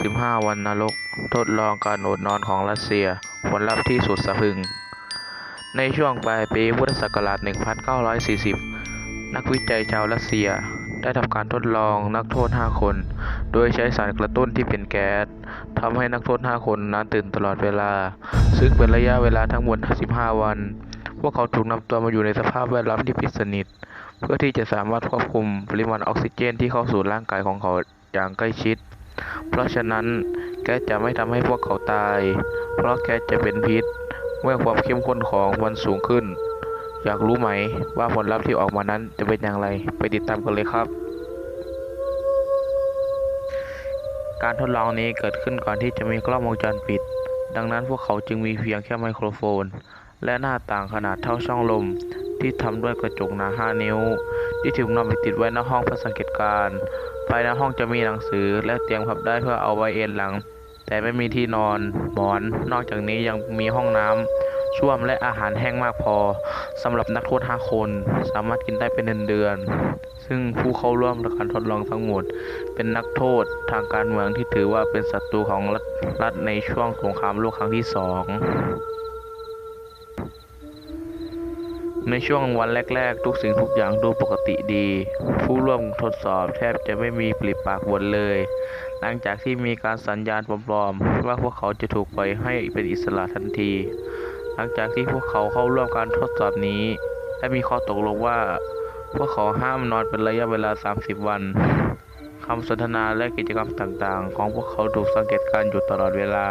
15 วันนรก ทดลองการอดนอนของรัสเซีย ผลลัพธ์ที่สุดสะพึง ในช่วงปลายปีพุทธศักราช 1940 นักวิจัยชาวรัสเซียได้ทำการทดลองนักโทษ 5 คน โดยใช้สารกระตุ้นที่เป็นแก๊สทำให้นักโทษ 5 คนนั้นตื่นตลอดเวลา ซึ่งเป็นระยะเวลาทั้งหมด15วัน พวกเขาถูกนำตัวมาอยู่ในสภาพแวดล้อมที่ปิดสนิท เพื่อที่จะสามารถควบคุมปริมาณออกซิเจนที่เข้าสู่ร่างกายของเขาอย่างใกล้ชิด เพราะฉะนั้นแก๊สจะไม่ทำให้พวกเขาตาย เพราะแก๊สจะเป็นพิษ เมื่อความเข้มข้นของมันสูงขึ้น อยากรู้ไหมว่าผลลัพธ์ที่ออกมานั้นจะเป็นอย่างไร ไปติดตามกันเลยครับ การทดลองนี้เกิดขึ้นก่อนที่จะมีกล้องวงจรปิด ดังนั้นพวกเขาจึงมีเพียงแค่ไมโครโฟน และหน้าต่างขนาดเท่าช่องลมที่ทำด้วยกระจกหนา 5 นิ้ว ที่ถูกนำไปติดไว้ในห้องเพื่อสังเกตการณ์ภายในห้องจะมีหนังสือและเตียงพับได้เพื่อเอาไว้เอนหลัง แต่ไม่มีที่นอนหมอน นอกจากนี้ยังมีห้องน้ำส้วมและอาหารแห้งมากพอสำหรับนักโทษ5คน สามารถกินได้เป็นเดือนๆซึ่งผู้เข้าร่วมการทดลองทั้งหมด เป็นนักโทษทางการเมืองที่ถือว่าเป็นศัตรูของรัฐในช่วงสงครามโลกครั้งที่สอง ในช่วงวันแรก ๆ ทุกสิ่งทุกอย่างดูปกติดี ผู้ร่วมทดสอบแทบจะไม่มีปริปากบนเลย หลังจากที่มีการสัญญาณปลอมๆว่าพวกเขาจะถูกปล่อยให้เป็นอิสระทันที หลังจากที่พวกเขาเข้าร่วมการทดสอบนี้และมีข้อตกลงว่า พวกเขาห้ามนอนเป็นระยะเวลา 30 วันคำสนทนาและกิจกรรมต่างๆ ของพวกเขาถูกสังเกตการณ์อยู่ตลอดเวลา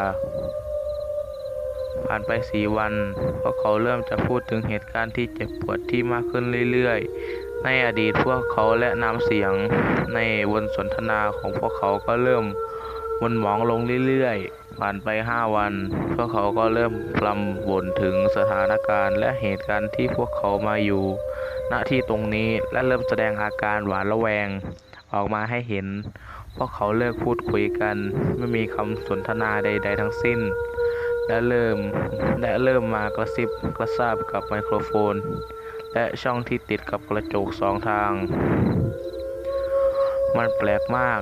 ผ่านไปสี่วันพวกเขาเริ่มจะพูดถึงเหตุการณ์ที่เจ็บปวดที่มากขึ้นเรื่อยๆ ในอดีตพวกเขาและน้ำเสียงในบนสนทนาของพวกเขาก็เริ่มมนหมองลงเรื่อยๆ ผ่านไปห้าวัน พวกเขาก็เริ่มพลำบ่นถึงสถานการณ์และเหตุการณ์ที่พวกเขามาอยู่ณที่ตรงนี้และเริ่มแสดงอาการหวาดระแวงออกมาให้เห็น พวกเขาเลิกพูดคุยกัน ไม่มีคำสนทนาใด ๆ ทั้งสิ้น และเริ่มและเริ่มมากระซิบกระซาบกับไมโครโฟน และช่องที่ติดกับกระจกสองทาง มันแปลกมาก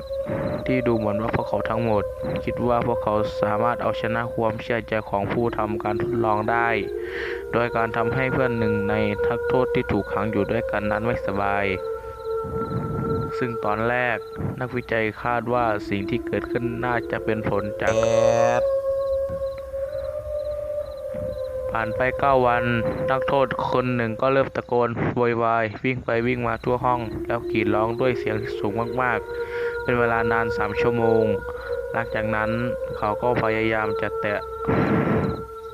ที่ดูเหมือนว่าพวกเขาทั้งหมด คิดว่าพวกเขาสามารถเอาชนะความเชื่อใจของผู้ทำการทดลองได้ โดยการทำให้เพื่อนหนึ่งในทักโทษที่ถูกขังอยู่ด้วยกันนั้นไม่สบายซึ่งตอนแรกนักวิจัยคาดว่าสิ่งที่เกิดขึ้นน่าจะเป็นผลจาก ผ่านไปเก้าวัน นักโทษคนหนึ่งก็เริ่มตะโกนโวยวายวิ่งไปวิ่งมาทั่วห้อง แล้วกรีดร้องด้วยเสียงที่สูงมากๆ เป็นเวลานานสามชั่วโมง หลังจากนั้นเขาก็พยายามจะแตะ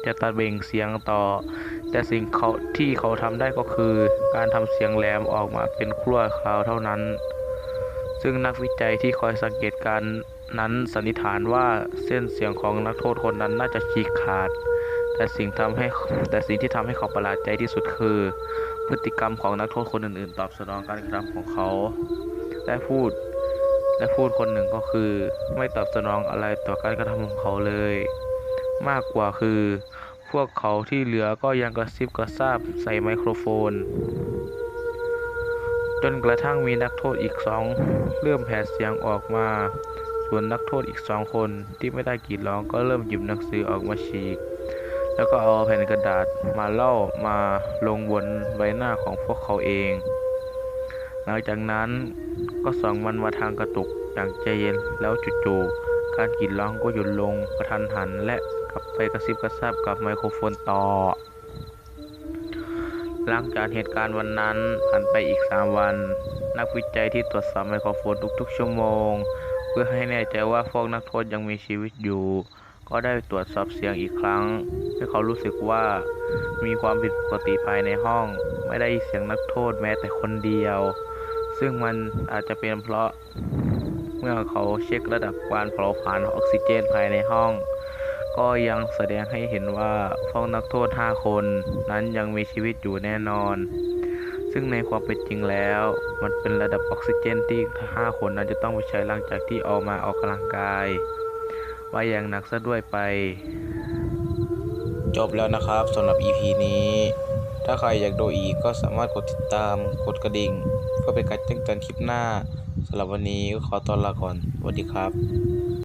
จะตะเบ่งเสียงต่อ แต่สิ่งเขาที่เขาทำได้ก็คือ การทำเสียงแหลมออกมาเป็นครั่วคราวเท่านั้น ซึ่งนักวิจัยที่คอยสังเกตการนั้นสันนิษฐานว่าเส้นเสียงของนักโทษคนนั้นน่าจะฉีกขาด แต่สิ่งทำให้แต่สิ่งที่ทำให้เขาประหลาดใจที่สุดคือ พฤติกรรมของนักโทษคนอื่นๆ ตอบสนองการกระทำของเขา และพูดและพูดคนหนึ่งก็คือ ไม่ตอบสนองอะไรต่อการกระทำของเขาเลย มากกว่าคือ พวกเขาที่เหลือก็ยังกระซิบกระซาบใส่ไมโครโฟน จนกระทั่งมีนักโทษอีกสองเริ่มแผดเสียงออกมา ส่วนนักโทษอีกสองคนที่ไม่ได้กรีดร้องก็เริ่มหยิบหนังสือออกมาฉีก แล้วก็เอาแผ่นกระดาษมาเล่ามาลงบนใบหน้าของพวกเขาเอง หลังจากนั้นก็ส่องมันมาทางกระตุกอย่างใจเย็นแล้วจู่ๆการกรีดร้องก็หยุดลงกระทันหันและกลับไปกระซิบกระซาบกับไมโครโฟนต่อ หลังจากเหตุการณ์วันนั้นผ่านไปอีก 3 วัน นักวิจัยที่ตรวจสอบไมโครโฟนทุกๆ ชั่วโมง เพื่อให้แน่ใจว่าพวกนักโทษยังมีชีวิตอยู่ ก็ได้ตรวจสอบเสียงอีกครั้งให้เขารู้สึกว่ามีความผิดปกติภายในห้อง ไม่ได้เสียงนักโทษแม้แต่คนเดียว ซึ่งมันอาจจะเป็นเพราะเมื่อเขาเช็คระดับการเผาผลาญออกซิเจนภายในห้อง ก็ยังแสดงให้เห็นว่าพวกนักโทษ 5 คนนั้นยังมีชีวิตอยู่แน่นอน ซึ่งในความเป็นจริงแล้ว มันเป็นระดับออกซิเจนที่ 5 คนนั้นจะต้องไปใช้หลังจากที่ออกมาออกกำลังกาย ไว้อย่างหนักซะด้วยไป จบแล้วนะครับสำหรับ EP นี้ ถ้าใครอยากดูอีกก็สามารถกดติดตามกดกระดิ่งเพื่อเป็นการแจ้งเตือนคลิปหน้าสำหรับวันนี้ก็ขอตัวลาก่อนสวัสดีครับ